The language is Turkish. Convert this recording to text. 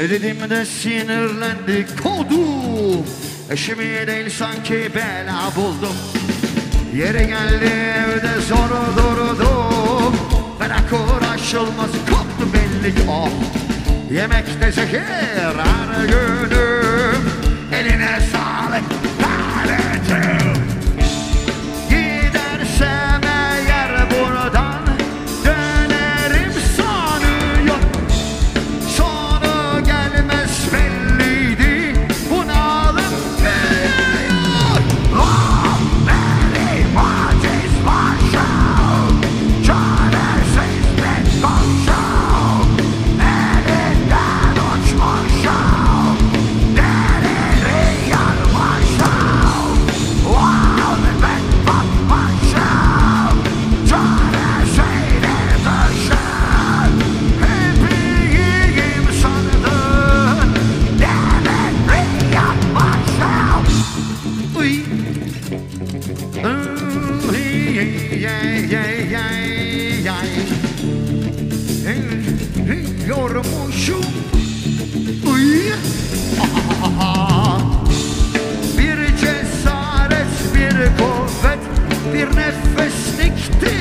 Dedim de sinirlendi kovdum. Eşimi değil sanki bela buldum. Yere geldi evde zor durdum. Bırak uğraşılmaz koptu belli ki oh. Yemekte zehir her günüm. Eline yay yay yay yay Eriyormuşum Uy. Bir cesaret bir kuvvet bir nefeslikti